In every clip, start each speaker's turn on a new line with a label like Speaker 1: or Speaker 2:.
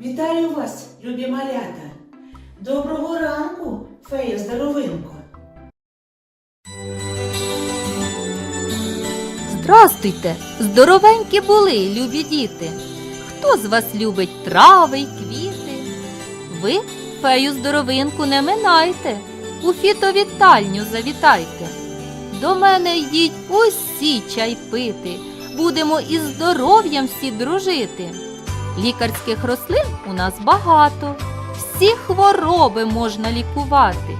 Speaker 1: Вітаю вас, любі малята! Доброго ранку, фея Здоровинко!
Speaker 2: Здрастуйте, здоровенькі були, любі діти. Хто з вас любить трави й квіти? Ви фею здоровинку не минайте, у фітовітальню завітайте. До мене йдіть усі чай пити, будемо із здоров'ям всі дружити. Лікарських рослин у нас багато, всі хвороби можна лікувати.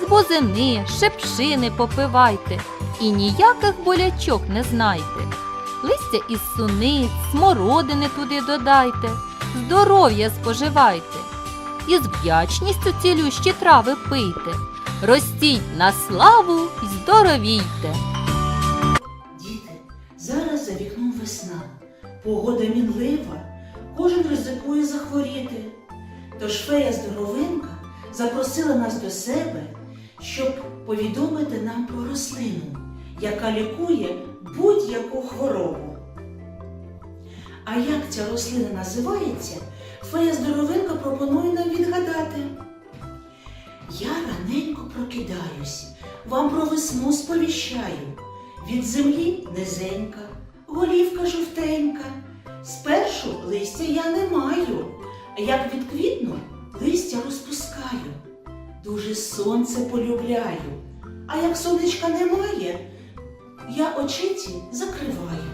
Speaker 2: З бозини, шепшини попивайте і ніяких болячок не знайте. Листя із суниць, смородини туди додайте, здоров'я споживайте. І з вдячністю цілющі трави пийте. Ростіть на славу й здоровійте.
Speaker 1: Діти, зараз за вікном весна, погода мінлива, кожен ризикує захворіти. Тож фея Здоровинка запросила нас до себе, щоб повідомити нам про рослину, яка лікує будь-яку хворобу. А як ця рослина називається, фея Здоровинка пропонує нам відгадати. Я раненько прокидаюсь, вам про весну сповіщаю. Від землі низенька, голівка жовтенька. Спершу листя я не маю, а як відквітну, листя розпускаю. Дуже сонце полюбляю, а як сонечка немає, я очиці закриваю.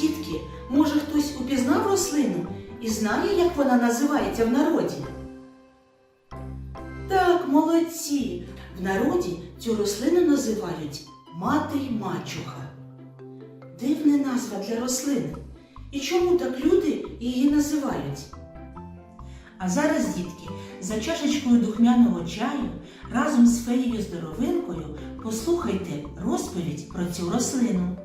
Speaker 1: Дітки, може хтось упізнав рослину і знає, як вона називається в народі? Так, молодці. В народі цю рослину називають мати й мачуха. Дивна назва для рослини. І чому так люди її називають? А зараз, дітки, за чашечкою духмяного чаю разом з феєю здоровинкою послухайте розповідь про цю рослину.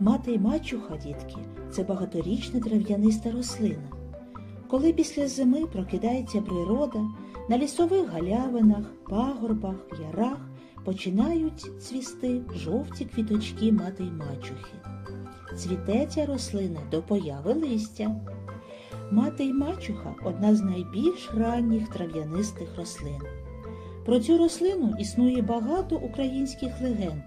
Speaker 3: Мати й мачуха, дітки, це багаторічна трав'яниста рослина. Коли після зими прокидається природа, на лісових галявинах, пагорбах, ярах починають цвісти жовті квіточки мати й мачухи. Цвіте ця рослина до появи листя. Мати й мачуха одна з найбільш ранніх трав'янистих рослин. Про цю рослину існує багато українських легенд,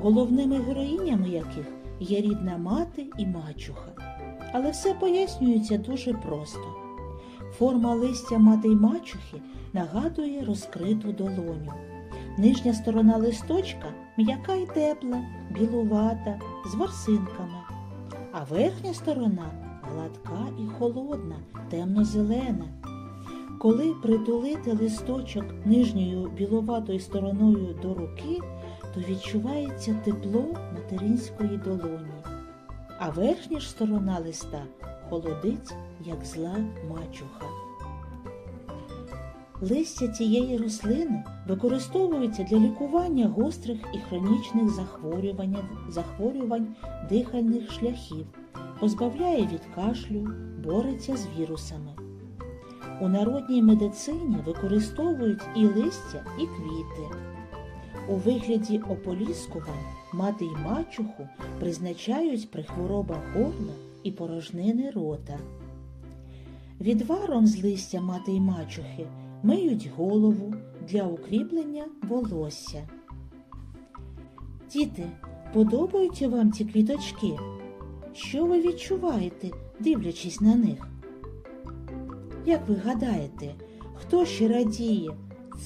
Speaker 3: головними героїнями яких є рідна мати і мачуха. Але все пояснюється дуже просто. Форма листя мати й мачухи нагадує розкриту долоню. Нижня сторона листочка м'яка й тепла, білувата, з ворсинками, а верхня сторона гладка і холодна, темно-зелена. Коли притулити листочок нижньою білуватою стороною до руки, то відчувається тепло материнської долоні, а верхня ж сторона листа холодить, як зла мачуха. Листя цієї рослини використовується для лікування гострих і хронічних захворювань, захворювань дихальних шляхів, позбавляє від кашлю, бореться з вірусами. У народній медицині використовують і листя, і квіти. У вигляді ополіскувань мати й мачуху призначають при хворобах горла і порожнини рота. Відваром з листя мати й мачухи миють голову для укріплення волосся. Діти, подобаються вам ці квіточки? Що ви відчуваєте, дивлячись на них? Як ви гадаєте, хто ще радіє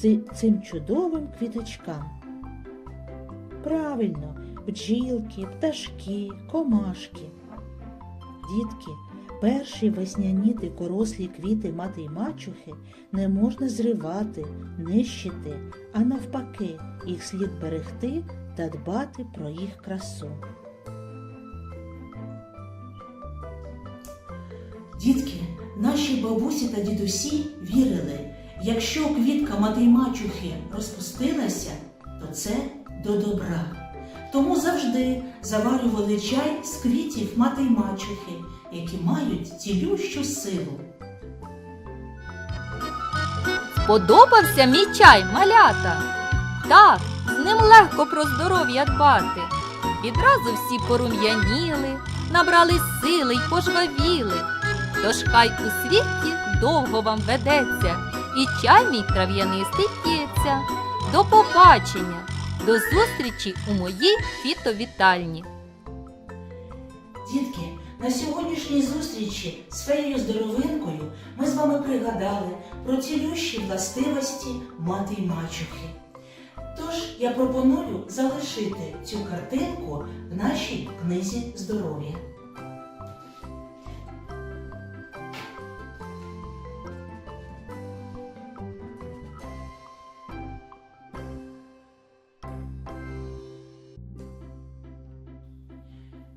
Speaker 3: ци- цим чудовим квіточкам? Правильно, бджілки, пташки, комашки. Дітки, перші весняні дикорослі квіти мати й мачухи не можна зривати, нищити, а навпаки, їх слід берегти та дбати про їх красу.
Speaker 1: Дітки, наші бабусі та дідусі вірили, якщо квітка мати й мачухи розпустилася, то це до добра. Тому завжди заварювали чай з квітів мати й мачухи, які мають цілющу силу.
Speaker 2: Сподобався мій чай, малята? Так, з ним легко про здоров'я дбати. Відразу всі порум'яніли, набрали сили й пожвавіли. Тож хай у світі довго вам ведеться, і чай мій трав'янистий п'ється. До побачення, до зустрічі у моїй фітовітальні.
Speaker 3: Дітки, на сьогоднішній зустрічі з феєю здоровинкою ми з вами пригадали про цілющі властивості мати й мачухи. Тож я пропоную залишити цю картинку в нашій книзі здоров'я.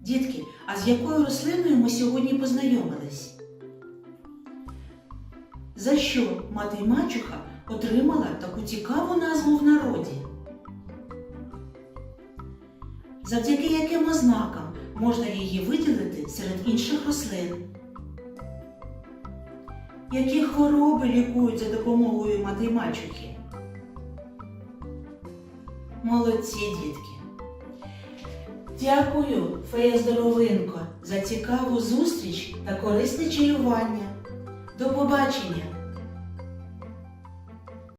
Speaker 3: Дітки, а з якою рослиною ми сьогодні познайомились? За що мати мачуха отримала таку цікаву назву в народі? Завдяки яким ознакам можна її виділити серед інших рослин? Які хвороби лікують за допомогою мати мачухи? Молодці дітки! Дякую, фея Здоровинко, за цікаву зустріч та корисне чаювання. До побачення!